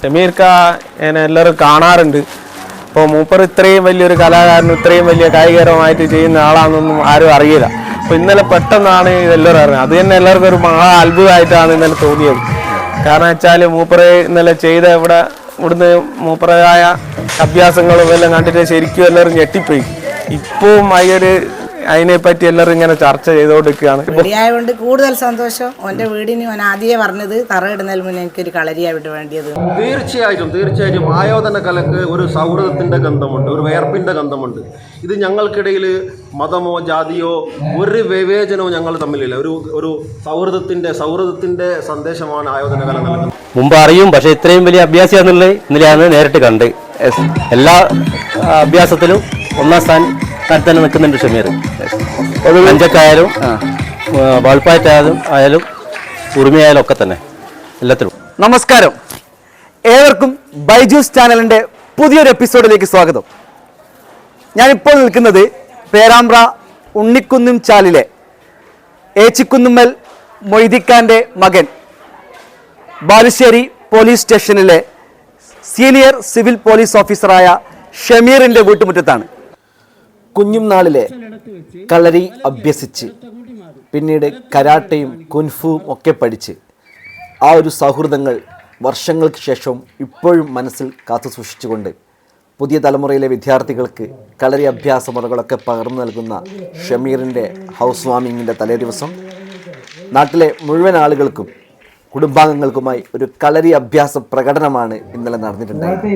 ഷമീർക്ക എല്ലാവരും കാണാറുണ്ട്. അപ്പോൾ മൂപ്പർ ഇത്രയും വലിയൊരു കലാകാരൻ ഇത്രയും വലിയ കായികരമായിട്ട് ചെയ്യുന്ന ആളാണെന്നൊന്നും ആരും അറിയില്ല. അപ്പോൾ ഇന്നലെ പെട്ടെന്നാണ് ഇതെല്ലാവരും അറിഞ്ഞത്. അത് തന്നെ എല്ലാവർക്കും ഒരു മഹാ അത്ഭുതമായിട്ടാണ് ഇന്നലെ തോന്നിയത്. കാരണം വെച്ചാൽ മൂപ്പറെ ഇന്നലെ ചെയ്ത ഇവിടെ ഇവിടുന്ന് മൂപ്പറായ അഭ്യാസങ്ങളും എല്ലാം കണ്ടിട്ട് ശരിക്കും എല്ലാവരും ഞെട്ടിപ്പോയി. ഇപ്പവും അതിനൊരു അതിനെപ്പറ്റി എല്ലാവരും ഇങ്ങനെ ചർച്ച ചെയ്തുകൊണ്ടിരിക്കുകയാണ്. ആയതുകൊണ്ട് കൂടുതൽ സന്തോഷം. ഓന്റെ വീടിന് ഓൻ ആദ്യമേ പറഞ്ഞത് തറയിടുന്നതിന് മുന്നേ എനിക്കൊരു കളരിയായിട്ട് വേണ്ടിയത്. തീർച്ചയായിട്ടും തീർച്ചയായിട്ടും. ആയോധന കലക്ക് ഒരു സൗഹൃദത്തിന്റെ ഗന്ധമുണ്ട് ഒരു വേർപ്പിന്റെ ഗന്ധമുണ്ട്. ഇത് ഞങ്ങൾക്കിടയിൽ മതമോ ജാതിയോ ഒരു വിവേചനവും ഞങ്ങൾ തമ്മിലില്ല. ഒരു ഒരു സൗഹൃദത്തിന്റെ സൗഹൃദത്തിന്റെ സന്ദേശമാണ് ആയോധന കല നൽകുന്നത്. മുമ്പ് അറിയും പക്ഷെ ഇത്രയും വലിയ അഭ്യാസിയാന്നുള്ളത് ഇന്നലെയാണ് നേരിട്ട് കണ്ട്. എല്ലാ അഭ്യാസത്തിലും ഒന്നാം സ്ഥാനം തന്നെ നിൽക്കുന്നുണ്ട് ഷമീർ. അഞ്ചക്കായാലും ബൾപ്പായിട്ടായാലും ആയാലും ഉറുമയായാലും ഒക്കെ തന്നെ. എല്ലാത്തിലും. നമസ്കാരം. ഏവർക്കും ബൈജൂസ് ചാനലിന്റെ പുതിയൊരു എപ്പിസോഡിലേക്ക് സ്വാഗതം. ഞാനിപ്പോൾ നിൽക്കുന്നത് പേരാമ്പ്ര ഉണ്ണിക്കുന്നും ചാലിലെ ഏച്ചിക്കുന്നുമ്മൽ മൊയ്തിക്കാന്റെ മകൻ ബാലുശ്ശേരി പോലീസ് സ്റ്റേഷനിലെ സീനിയർ സിവിൽ പോലീസ് ഓഫീസറായ ഷമീറിന്റെ വീട്ടുമുറ്റത്താണ്. കുഞ്ഞും നാളിലെ കളരി അഭ്യസിച്ച് പിന്നീട് കരാട്ടയും കുൻഫുവും ഒക്കെ പഠിച്ച് ആ ഒരു സൗഹൃദങ്ങൾ വർഷങ്ങൾക്ക് ശേഷം ഇപ്പോഴും മനസ്സിൽ കാത്തു സൂക്ഷിച്ചുകൊണ്ട് പുതിയ തലമുറയിലെ വിദ്യാർത്ഥികൾക്ക് കളരി അഭ്യാസ മുറകളൊക്കെ പകർന്നു നൽകുന്ന ഷമീറിന്റെ ഹൗസ് വാമിങ്ങിന്റെ തലേ ദിവസം നാട്ടിലെ മുഴുവൻ ആളുകൾക്കും കുടുംബാംഗങ്ങൾക്കുമായി ഒരു കളരി അഭ്യാസ പ്രകടനമാണ് ഇന്നലെ നടന്നിട്ടുണ്ടായത്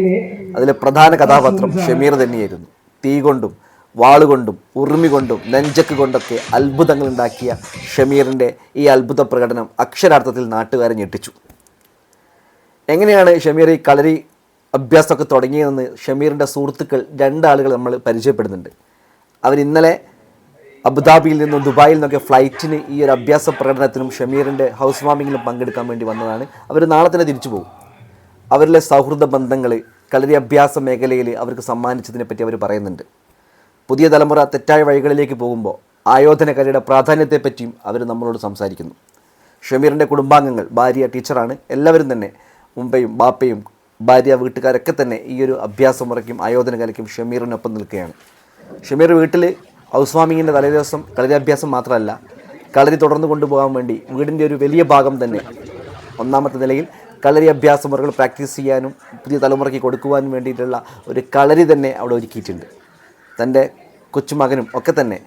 അതിലെ പ്രധാന കഥാപാത്രം ഷമീർ തന്നെയായിരുന്നു. തീ കൊണ്ടും വാളുകൊണ്ടും ഉറുമി കൊണ്ടും നെഞ്ചക്ക് കൊണ്ടൊക്കെ അത്ഭുതങ്ങൾ ഉണ്ടാക്കിയ ഷമീറിന്റെ ഈ അത്ഭുത പ്രകടനം അക്ഷരാർത്ഥത്തിൽ നാട്ടുകാരെ ഞെട്ടിച്ചു. എങ്ങനെയാണ് ഷമീർ ഈ കളരി അഭ്യാസമൊക്കെ തുടങ്ങിയതെന്ന് ഷമീറിന്റെ സുഹൃത്തുക്കൾ രണ്ടാളുകൾ നമ്മൾ പരിചയപ്പെടുന്നുണ്ട്. അവർ ഇന്നലെ അബുദാബിയിൽ നിന്നും ദുബായിൽ നിന്നൊക്കെ ഫ്ലൈറ്റിന് ഈ ഒരു അഭ്യാസ പ്രകടനത്തിനും ഷമീറിന്റെ ഹൗസ് വാമിങ്ങിലും പങ്കെടുക്കാൻ വേണ്ടി വന്നതാണ്. അവർ നാളെ തന്നെ തിരിച്ചു പോകും. അവരിലെ സൗഹൃദ ബന്ധങ്ങൾ കളരി അഭ്യാസ മേഖലയിൽ അവർക്ക് സമ്മാനിച്ചതിനെ പറ്റി അവർ പറയുന്നുണ്ട്. പുതിയ തലമുറ തെറ്റായ വഴികളിലേക്ക് പോകുമ്പോൾ ആയോധന കലയുടെ പ്രാധാന്യത്തെപ്പറ്റിയും അവർ നമ്മളോട് സംസാരിക്കുന്നു. ഷമീറിന്റെ കുടുംബാംഗങ്ങൾ ഭാര്യ ടീച്ചറാണ്. എല്ലാവരും തന്നെ മുംബൈയും ബാപ്പയും ഭാര്യ വീട്ടുകാരൊക്കെ തന്നെ ഈ ഒരു അഭ്യാസ മുറയ്ക്കും ആയോധന കലയ്ക്കും ഷമീറിനൊപ്പം നിൽക്കുകയാണ്. ഷമീർ വീട്ടിൽ ഹൗസ് വാമിങ്ങിന്റെ തലേദിവസം കളരിയാഭ്യാസം മാത്രമല്ല കളരി തുടർന്ന് കൊണ്ടുപോകാൻ വേണ്ടി വീടിന്റെ ഒരു വലിയ ഭാഗം തന്നെ ഒന്നാമത്തെ നിലയിൽ കളരി അഭ്യാസ മുറകൾ പ്രാക്ടീസ് ചെയ്യാനും പുതിയ തലമുറയ്ക്ക് കൊടുക്കുവാനും വേണ്ടിയിട്ടുള്ള ഒരു കളരി തന്നെ അവിടെ ഒരുക്കിയിട്ടുണ്ട്. തന്റെ കൊച്ചുമകനും ഒക്കെ തന്നെ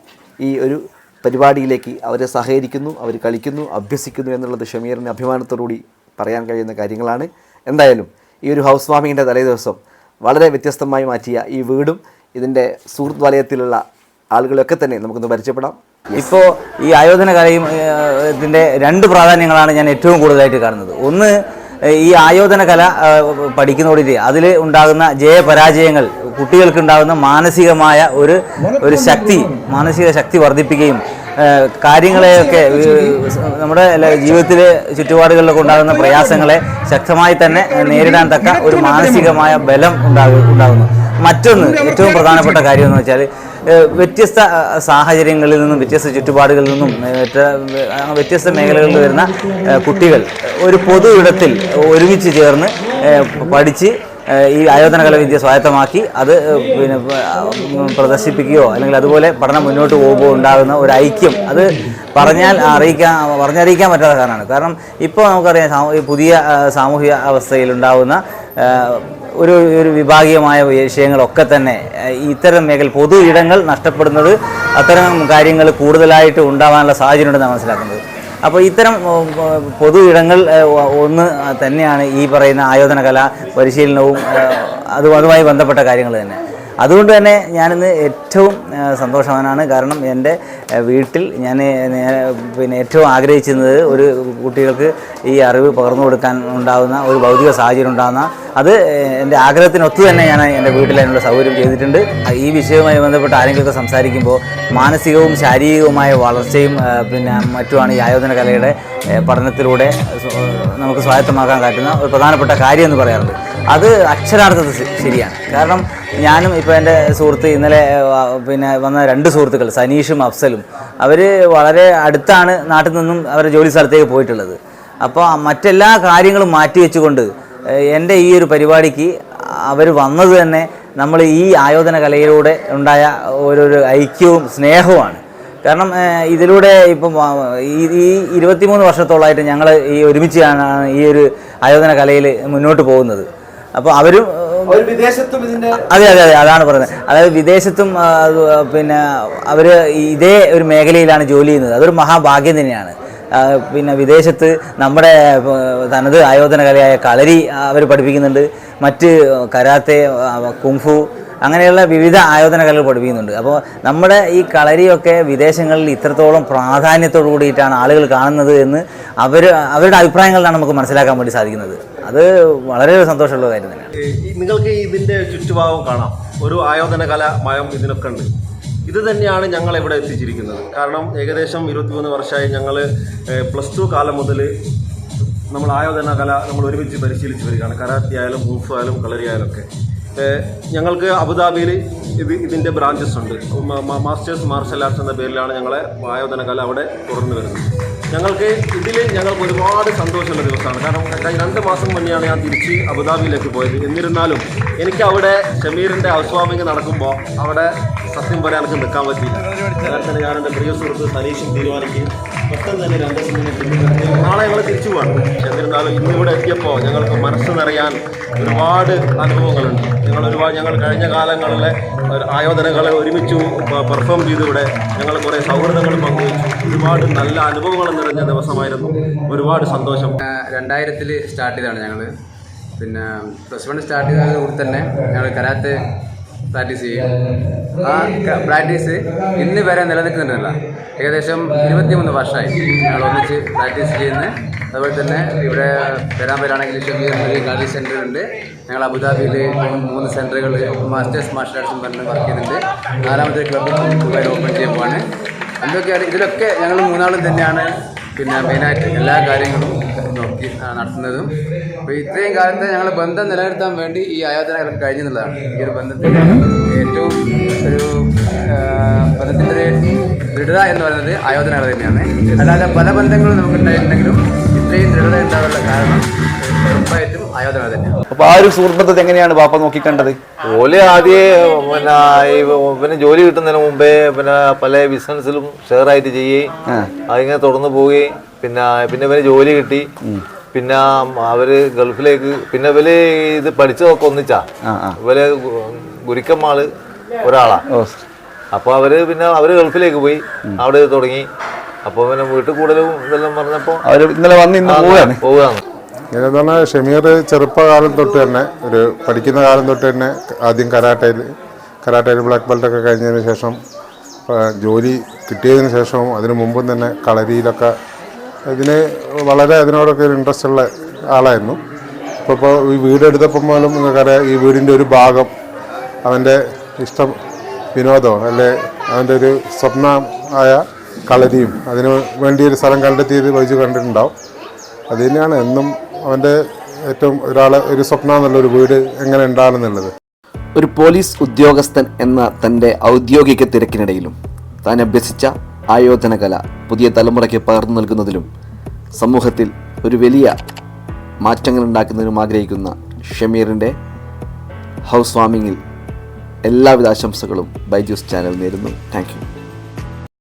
ഈ ഒരു പരിപാടിയിലേക്ക് അവരെ സഹകരിക്കുന്നു അവർ കളിക്കുന്നു അഭ്യസിക്കുന്നു എന്നുള്ളത് ഷമീറിന് അഭിമാനത്തോടുകൂടി പറയാൻ കഴിയുന്ന കാര്യങ്ങളാണ്. എന്തായാലും ഈ ഒരു ഹൗസ് വാമിങ്ങിന്റെ തലേദിവസം വളരെ വ്യത്യസ്തമായി മാറ്റിയ ഈ വീടും ഇതിന്റെ സുഹൃത്ത് വലയത്തിലുള്ള ആളുകളൊക്കെ തന്നെ നമുക്കൊന്ന് പരിചയപ്പെടാം. ഇപ്പോൾ ഈ ആയോധന കലയും ഇതിന്റെ രണ്ട് പ്രാധാന്യങ്ങളാണ് ഞാൻ ഏറ്റവും കൂടുതലായിട്ട് കാണുന്നത്. ഒന്ന് ഈ ആയോധന കല പഠിക്കുന്നതോടെ അതിൽ ഉണ്ടാകുന്ന ജയപരാജയങ്ങൾ കുട്ടികൾക്ക് ഉണ്ടാകുന്ന മാനസികമായ ഒരു ഒരു ശക്തി മാനസിക ശക്തി വർദ്ധിപ്പിക്കുകയും കാര്യങ്ങളെയൊക്കെ നമ്മുടെ ജീവിതത്തിലെ ചുറ്റുപാടുകളിലൊക്കെ ഉണ്ടാകുന്ന പ്രയാസങ്ങളെ ശക്തമായി തന്നെ നേരിടാൻ തക്ക ഒരു മാനസികമായ ബലം ഉണ്ടാകും ഉണ്ടാകുന്നു. മറ്റൊന്ന് ഏറ്റവും പ്രധാനപ്പെട്ട കാര്യം എന്ന് വെച്ചാൽ വ്യത്യസ്ത സാഹചര്യങ്ങളിൽ നിന്നും വ്യത്യസ്ത ചുറ്റുപാടുകളിൽ നിന്നും വ്യത്യസ്ത മേഖലകളിൽ വരുന്ന കുട്ടികൾ ഒരു പൊതു ഇടത്തിൽ ഒരുമിച്ച് ചേർന്ന് പഠിച്ച് ഈ ആയോധന കല വിദ്യ സ്വായത്തമാക്കി അത് പിന്നെ പ്രദർശിപ്പിക്കുകയോ അല്ലെങ്കിൽ അതുപോലെ പഠനം മുന്നോട്ട് പോകുമ്പോൾ ഉണ്ടാകുന്ന ഒരു ഐക്യം അത് പറഞ്ഞാൽ അറിയിക്കാൻ പറഞ്ഞറിയിക്കാൻ പറ്റാത്ത കാരണമാണ്. കാരണം ഇപ്പോൾ നമുക്കറിയാം പുതിയ സാമൂഹിക അവസ്ഥയിൽ ഉണ്ടാകുന്ന ഒരു ഒരു വിഭാഗീയമായ വിഷയങ്ങളൊക്കെ തന്നെ ഇത്തരം മേഖല പൊതു ഇടങ്ങൾ നഷ്ടപ്പെടുന്നത് അത്തരം കാര്യങ്ങൾ കൂടുതലായിട്ട് ഉണ്ടാവാനുള്ള സാഹചര്യം ഉണ്ടെന്നാണ് മനസ്സിലാക്കുന്നത്. അപ്പോൾ ഇത്തരം പൊതു ഇടങ്ങൾ ഒന്ന് തന്നെയാണ് ഈ പറയുന്ന ആയോധന കല പരിശീലനവും അത് അതും അതുമായി ബന്ധപ്പെട്ട കാര്യങ്ങൾ തന്നെ. അതുകൊണ്ട് തന്നെ ഞാനിന്ന് ഏറ്റവും സന്തോഷവാനാണ്. കാരണം എന്റെ വീട്ടിൽ ഞാൻ പിന്നെ ഏറ്റവും ആഗ്രഹിച്ചിരുന്നത് ഒരു കുട്ടികൾക്ക് ഈ അറിവ് പകർന്നു കൊടുക്കാൻ ഉണ്ടാകുന്ന ഒരു ഭൗതിക സാഹചര്യം ഉണ്ടാകുന്ന അത് എന്റെ ആഗ്രഹത്തിനൊത്തു തന്നെ ഞാൻ എന്റെ വീട്ടിൽ അതിനുള്ള സൗകര്യം ചെയ്തിട്ടുണ്ട്. ഈ വിഷയവുമായി ബന്ധപ്പെട്ട് ആരെങ്കിലുമൊക്കെ സംസാരിക്കുമ്പോൾ മാനസികവും ശാരീരികവുമായ വളർച്ചയും പിന്നെ മറ്റുമാണ് ഈ ആയോധന കലയുടെ പഠനത്തിലൂടെ നമുക്ക് സ്വായത്തമാക്കാൻ പറ്റുന്ന ഒരു പ്രധാനപ്പെട്ട കാര്യം എന്ന് പറയാറുണ്ട്. അത് അക്ഷരാർത്ഥത്തിൽ ശരിയാണ്. കാരണം ഞാനും ഇപ്പോൾ എന്റെ സുഹൃത്ത് ഇന്നലെ പിന്നെ വന്ന രണ്ട് സുഹൃത്തുക്കൾ സനീഷും അഫ്സലും അവർ വളരെ അടുത്താണ് നാട്ടിൽ നിന്നും അവരുടെ ജോലി സ്ഥലത്തേക്ക് പോയിട്ടുള്ളത്. അപ്പോൾ മറ്റെല്ലാ കാര്യങ്ങളും മാറ്റി വെച്ചുകൊണ്ട് എന്റെ ഈ ഒരു പരിപാടിക്ക് അവർ വന്നത് തന്നെ നമ്മൾ ഈ ആയോധന കലയിലൂടെ ഉണ്ടായ ഓരോരോ ഐക്യവും സ്നേഹവുമാണ്. കാരണം ഇതിലൂടെ ഇപ്പം ഈ ഇരുപത്തിമൂന്ന് വർഷത്തോളമായിട്ട് ഞങ്ങൾ ഈ ഒരുമിച്ചാണ് ഈ ഒരു ആയോധന കലയിൽ മുന്നോട്ട് പോകുന്നത്. അപ്പോൾ അവരും അതെ അതെ അതെ അതാണ് പറയുന്നത് അതായത് വിദേശത്തും പിന്നെ അവർ ഇതേ ഒരു മേഖലയിലാണ് ജോലി ചെയ്യുന്നത്. അതൊരു മഹാഭാഗ്യം തന്നെയാണ്. പിന്നെ വിദേശത്ത് നമ്മുടെ തനത് ആയോധന കലയായ കളരി അവർ പഠിപ്പിക്കുന്നുണ്ട്. മറ്റ് കരാത്തെ കുംഫു അങ്ങനെയുള്ള വിവിധ ആയോധന കലകൾ പഠിപ്പിക്കുന്നുണ്ട്. അപ്പോൾ നമ്മുടെ ഈ കളരിയൊക്കെ വിദേശങ്ങളിൽ ഇത്രത്തോളം പ്രാധാന്യത്തോടു കൂടിയിട്ടാണ് ആളുകൾ കാണുന്നത് എന്ന് അവർ അവരുടെ അഭിപ്രായങ്ങളിലാണ് നമുക്ക് മനസ്സിലാക്കാൻ വേണ്ടി സാധിക്കുന്നത്. അത് വളരെ സന്തോഷമുള്ള കാര്യം തന്നെയാണ്. നിങ്ങൾക്ക് ഇതിന്റെ ചുറ്റുഭാഗം കാണാം. ഒരു ആയോധന കല മയം ഇതിനൊക്കെ ഉണ്ട്. ഇത് തന്നെയാണ് ഞങ്ങൾ ഇവിടെ എത്തിച്ചിരിക്കുന്നത്. കാരണം ഏകദേശം ഇരുപത്തിമൂന്ന് വർഷമായി ഞങ്ങൾ പ്ലസ് ടു കാലം മുതൽ നമ്മൾ ആയോധന കല നമ്മൾ ഒരുമിച്ച് പരിശീലിച്ച് വരികയാണ്. കരാത്തി ആയാലും ഗൂഫ് ആയാലും കളരി ആയാലും ഒക്കെ. ഞങ്ങൾക്ക് അബുദാബിയിൽ ഇത് ഇതിന്റെ ബ്രാഞ്ചസ് ഉണ്ട്. മാസ്റ്റേഴ്സ് മാർഷൽ ആർട്സ് എന്ന പേരിലാണ് ഞങ്ങളെ ആയോധന കല അവിടെ തുടർന്ന് വരുന്നത്. ഞങ്ങൾക്ക് ഇതിൽ ഞങ്ങൾക്ക് ഒരുപാട് സന്തോഷമുള്ള ദിവസമാണ്. കാരണം രണ്ട് മാസം മുന്നെയാണ് ഞാൻ തിരിച്ച് അബുദാബിയിലേക്ക് പോയത്. എന്നിരുന്നാലും എനിക്ക് അവിടെ ഷമീറിന്റെ ഹൗസ് നടക്കുമ്പോൾ അവിടെ സത്യം പറയാൻ എനിക്ക് നിൽക്കാൻ പറ്റിയില്ല. കാരണം ഞാൻ എന്റെ പ്രിയ സുഹൃത്ത് സനീഷും തീരുമാനിക്കും. പെട്ടെന്ന് തന്നെ രണ്ട് ദിവസം നാളെ ഞങ്ങൾ തിരിച്ചു പോകണം എന്നിരുന്നാലും ഇന്നിവിടെ എത്തിയപ്പോൾ ഞങ്ങൾക്ക് മനസ്സ് നിറയാൻ ഒരുപാട് അനുഭവങ്ങളുണ്ട്. ഞങ്ങൾ ഒരുപാട് ഞങ്ങൾ കഴിഞ്ഞ കാലങ്ങളിലെ ആയോധനകളെ ഒരുമിച്ച് പെർഫോം ചെയ്തിവിടെ ഞങ്ങൾ കുറേ സൗഹൃദങ്ങൾ പങ്കുവച്ചു. ഒരുപാട് നല്ല അനുഭവങ്ങൾ നിറഞ്ഞ ദിവസമായിരുന്നു. ഒരുപാട് സന്തോഷം. രണ്ടായിരത്തിൽ സ്റ്റാർട്ട് ചെയ്താണ് ഞങ്ങൾ പിന്നെ പ്ലസ് വൺ സ്റ്റാർട്ട് ചെയ്തതോട് കൂടി തന്നെ ഞങ്ങൾ കരാത്തെ പ്രാക്ടീസ് ചെയ്യും. ആ പ്രാക്ടീസ് ഇന്ന് വരെ നിലനിൽക്കുന്നുണ്ടല്ല. ഏകദേശം ഇരുപത്തിമൂന്ന് വർഷമായി ഞങ്ങൾ ഒന്നിച്ച് പ്രാക്ടീസ് ചെയ്യുന്നത് അതുപോലെ തന്നെ ഇവിടെ പേരാമ്പലാണെങ്കിൽ ഷമീറിൽ കളി സെന്റർ ഉണ്ട്. ഞങ്ങൾ അബുദാബിയിൽ മൂന്ന് സെന്ററുകൾ മാസ്റ്റേഴ്സ് മാർഷൽ ആർട്സും പറഞ്ഞ് വർക്ക് ചെയ്യുന്നുണ്ട്. നാലാമത്തെ ക്ലബ്ബ് ദുബായിൽ ഓപ്പൺ ചെയ്യാൻ എന്തൊക്കെയാണ്? ഇതിലൊക്കെ ഞങ്ങൾ മൂന്നാളും തന്നെയാണ് പിന്നെ മെയിനായിട്ട് എല്ലാ കാര്യങ്ങളും നോക്കി നടത്തുന്നതും. അപ്പോൾ ഇത്രയും കാലത്തെ ഞങ്ങൾ ബന്ധം നിലനിർത്താൻ വേണ്ടി ഈ ആയോധന കഴിഞ്ഞെന്നുള്ളതാണ്. ഈ ഒരു ബന്ധത്തിന്റെ ഏറ്റവും ഒരു ബന്ധത്തിന്റെ ഒരു ദൃഢത എന്ന് പറയുന്നത് ആയോധനകൾ തന്നെയാണ്. അല്ലാതെ പല ബന്ധങ്ങളും നമുക്ക് ഉണ്ടായിട്ടുണ്ടെങ്കിലും ഇത്രയും ദൃഢത ഉണ്ടാകാനുള്ള കാരണം ഉറപ്പായിട്ടും ആയോധന അപ്പൊ ആ ഒരു സുഹൃത്ത് എങ്ങനെയാണ് പാപ്പ നോക്കിക്കണ്ടത്? ഓൽ ആദ്യേ പിന്നെ ഈ പിന്നെ ജോലി കിട്ടുന്നതിന് മുമ്പേ പിന്നെ പല ബിസിനസ്സിലും ഷെയർ ആയിട്ട് ചെയ്യുകയും അതിങ്ങനെ തുടർന്ന് പോവുകയും പിന്നെ പിന്നെ ഇവന് ജോലി കിട്ടി. പിന്നെ അവർ ഗൾഫിലേക്ക് പിന്നെ ഇവർ ഇത് പഠിച്ചതൊക്കെ ഒന്നിച്ചാ. ഇവർ ഗുരുക്കന്മാൾ ഒരാളാ. അപ്പൊ അവർ പിന്നെ അവർ ഗൾഫിലേക്ക് പോയി അവിടെ തുടങ്ങി. അപ്പൊ പിന്നെ വീട്ടിൽ കൂടുതലും ഇതെല്ലാം പറഞ്ഞപ്പോ അവർ ഇന്നലെ വന്ന് ഇന്ന് പോവുകയാണ് പോവുകയാണ് ഇങ്ങനെ പറഞ്ഞാൽ ഷമീർ ചെറുപ്പകാലം തൊട്ട് തന്നെ ഒരു പഠിക്കുന്ന കാലം തൊട്ട് തന്നെ ആദ്യം കരാട്ടയിൽ കരാട്ടയിൽ ബ്ലാക്ക് ബെൽറ്റൊക്കെ കഴിഞ്ഞതിന് ശേഷം ജോലി കിട്ടിയതിന് ശേഷവും അതിനു മുമ്പും തന്നെ കളരിയിലൊക്കെ ഇതിന് വളരെ അതിനോടൊക്കെ ഒരു ഇൻട്രസ്റ്റ് ഉള്ള ആളായിരുന്നു. ഇപ്പോൾ ഇപ്പോൾ ഈ വീട് എടുത്തപ്പം പോലും നിങ്ങൾക്കറിയാം ഈ വീടിന്റെ ഒരു ഭാഗം അവന്റെ ഇഷ്ടം വിനോദമോ അല്ലെ അവന്റെ ഒരു സ്വപ്നമായ കളരിയും അതിന് വേണ്ടി ഒരു സ്ഥലം കണ്ടെത്തിയത് വൈജു കണ്ടിട്ടുണ്ടാവും. അത് തന്നെയാണ് എന്നും അവന്റെ ഏറ്റവും ഒരാൾ ഒരു സ്വപ്നം എന്നുള്ള ഒരു വീട് എങ്ങനെ ഉണ്ടാകുന്നുള്ളത് ഒരു പോലീസ് ഉദ്യോഗസ്ഥൻ എന്ന തന്റെ ഔദ്യോഗിക തിരക്കിനിടയിലും താൻ അഭ്യസിച്ച ആയോധന കല പുതിയ തലമുറയ്ക്ക് പകർന്നു നൽകുന്നതിലും സമൂഹത്തിൽ ഒരു വലിയ മാറ്റങ്ങൾ ഉണ്ടാക്കുന്നതിനും ആഗ്രഹിക്കുന്ന ഷമീറിന്റെ ഹൗസ് വാമിങ്ങിൽ എല്ലാവിധ ആശംസകളും ബൈജൂസ് ചാനൽ നേരുന്നു. താങ്ക്